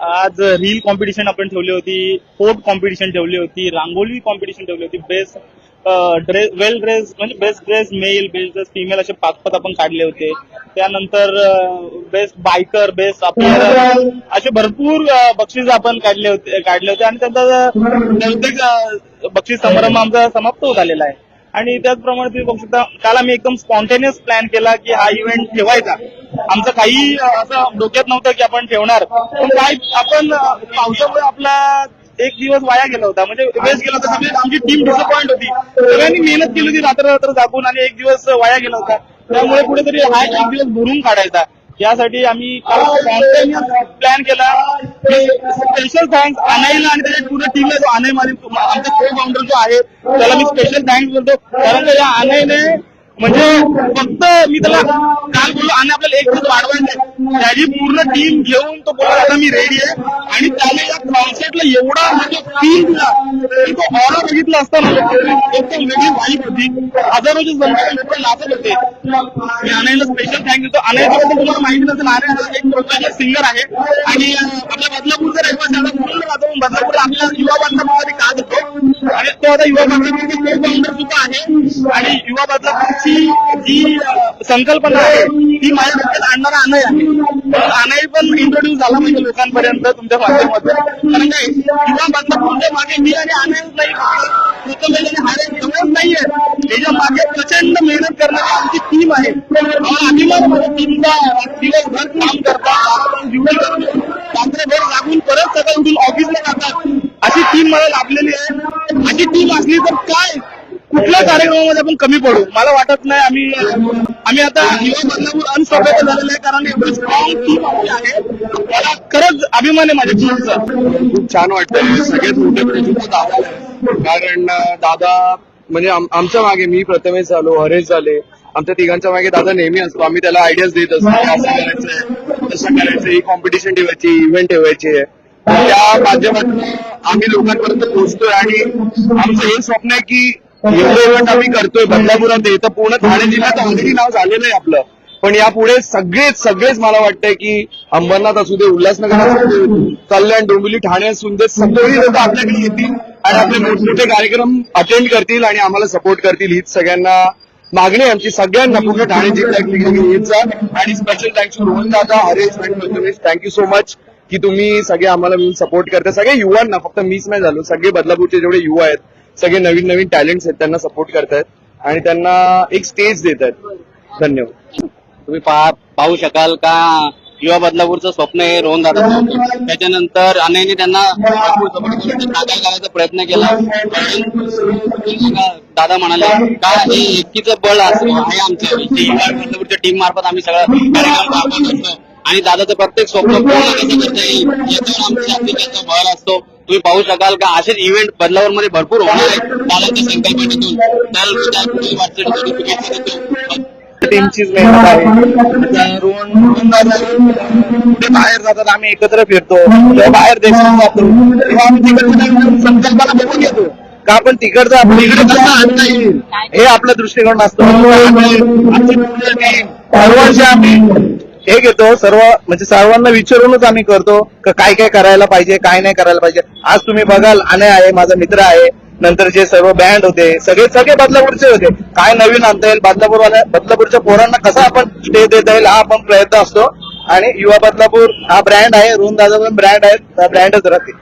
आज reel competition आपण ठेवली होती फोर्ट कॉम्पिटिशन ठेवली होती रांगोळी कॉम्पिटिशन ठेवली होती. बेस्ट ड्रेस वेल ड्रेस म्हणजे best dress male best dress female असे पाच पाच आपण काढले होते. त्यानंतर बेस्ट बायकर बेस्ट अपियर असे भरपूर बक्षीस आपण काढले होते काढले होते. आणि त्यांचा बक्षीस समारंभ आमचा समाप्त होत आलेला आहे. आणि त्याचप्रमाणे तुम्ही बघू शकता काल आम्ही एकदम स्पॉन्टेनियस प्लॅन केला की हा इव्हेंट ठेवायचा. आमचं काही असं डोक्यात नव्हतं की आपण ठेवणार. पण काय आपण पावसामुळे आपला एक दिवस वाया गेला होता. म्हणजे वेस्ट गेला होता. सगळी आमची टीम डिसअपॉइंट होती. सगळ्यांनी मेहनत केली होती रात्र रात्र जागून आणि एक दिवस वाया गेला होता. त्यामुळे कुठेतरी हा एक दिवस भरून काढायचा. यासाठी आम्ही प्लॅन केला. स्पेशल थँक्स अनाईला आणि त्याच्या पूर्ण टीमला जो अनय माझे आमचा को फाउंडर जो आहे त्याला मी स्पेशल थँक्स बोलतो. कारण का या अनयने म्हणजे फक्त मी त्याला काल बोललो आणि आपल्याला एक दिवस वाढवायचं त्याची पूर्ण टीम घेऊन तो बोलला आता मी रेडी आहे. आणि त्याने या कॉन्सर्टला एवढा म्हणजे फील दिला. की तो ऑरा बघितला असताना एकदम वेगळी वाईट होती. हजारोची संख्येने लोक नाचत होते. मी अनयला स्पेशल थँक देतो. अनयच्याबद्दल तुम्हाला माहिती नसेल अनय एक प्रोफेशनल सिंगर आहे. आणि आपल्या बदलापूर पूर्ण आपल्या युवा बदलापूरमध्ये का देतो आणि तो आता युवा बदलापूरचे को सुद्धा आहे. आणि युवा बदलापूरची जी संकल्पना आहे ती माझ्या डोक्यात आणणारा अनय आहे. अनय पण इंट्रोड्यूस झाला म्हणजे लोकांपर्यंत तुमच्या माध्यमातून. कारण काय? युवा बदलापूरच्या मागे मी आणि अनय नाही. आणि हारे नाहीये. त्याच्यामागे प्रचंड मेहनत करणारी आमची टीम आहे. आम्हाला अभिमान टीमचा दिवसभर काम करतात जीवन अशी तर काय कुठल्या कार्यक्रमामध्ये आपण कमी पडू मला वाटत नाही आम्ही आम्ही आता युवा बदलापूर अनस्टॉपेबल झालेलं आहे कारण एवढी स्ट्रॉंग टीम आपली आहे. मला खरंच अभिमान आहे माझ्या टीमचा खूप छान वाटतं सगळ्यात मोठे म्हणजे दादा आहे. कारण अं, दादा म्हणजे आम- आमच्या मागे मी प्रथमेश झालो हरेश झाले. आमच्या तिघांच्या मागे दादा नेहमी असतो. आम्ही त्याला आयडियाज देत असतो. असं करायचंय तसं करायचं ही कॉम्पिटिशन ठेवायची इव्हेंट ठेवायची आहे. त्या माध्यमातून आम्ही लोकांपर्यंत पोहोचतोय आणि आमचं हे स्वप्न आहे की एवढं इव्हेंट आम्ही करतोय बदलापुरात तर पूर्ण ठाणे जिल्ह्यात ऑलरेडी नाव झालेलं आहे आपलं. पण यापुढे सगळेच सगळेच मला वाटतंय की अंबरनाथ असू दे उल्हासनगर असू दे कल्याण डोंबिवली ठाणे असू दे सगळी लोक आपल्याकडे येतील आणि आपले मोठमोठे कार्यक्रम अटेंड करतील आणि आम्हाला सपोर्ट करतील. हीच सगळ्यांना मागणी आमची सगळ्यांना पूर्ण ठाणे जिल्ह्यात आणि स्पेशल थँक्स टू रोहन दादा हरेश थँक्यू सो मच की तुम्ही सगळे आम्हाला मिळून सपोर्ट करता. सगळे युवांना फक्त मीच नाही झालो. सगळे बदलापूरचे जेवढे युवा आहेत सगळे नवीन नवीन टॅलेंट्स आहेत त्यांना सपोर्ट करतायत आणि त्यांना एक स्टेज देत आहेत धन्यवाद. तुम्ही पाहू शकाल का युवा बदलापूरचं स्वप्न हे रोहन दादा त्याच्यानंतर अनयने त्यांना करायचा प्रयत्न केला. दादा म्हणाले का हे एकीचं बळ असं आहे आमचं. युवा बदलापूरच्या टीम मार्फत आम्ही सगळं कार्यक्रम राबवत असतो आणि दादाचं प्रत्येक स्वप्न पूर्ण कसं करता येईल. याच्यावर आमच्या जास्तीत भर असतो. तुम्ही पाहू शकाल का असेच इव्हेंट बदलावर मध्ये भरपूर होणार आहेत. दादाच्या संकल्पनेतून तर देतो. टीमचीच मेहनत आहे. रोहन दादा कुठे बाहेर जातात? आम्ही एकत्र फिरतो. किंवा बाहेर देशात जातो किंवा आम्ही तिकडच्या संकल्पना बघून येतो का आपण तिकडचं आपण इकडे कसं आणता येईल? हे आपला दृष्टिकोन असतो. आम्ही- आमची पूर्ण team, सर्वांशी आम्ही हे घेतो सर्व म्हणजे सर्वांना विचारूनच आम्ही करतो का काय काय करायला पाहिजे काय नाही करायला पाहिजे. आज तुम्ही बघाल अनय आहे माझा मित्र आहे. नंतर जे सर्व बँड होते सगळे सगळे बदलापूरचे होते. काय नवीन आणता येईल बदलापूर बदलापूरच्या पोरांना कसा आपण स्टे देता येईल हा आपण प्रयत्न असतो. आणि युवा बदलापूर हा ब्रँड आहे रुण दादा पण ब्रँड आहे हा ब्रँडच राहते.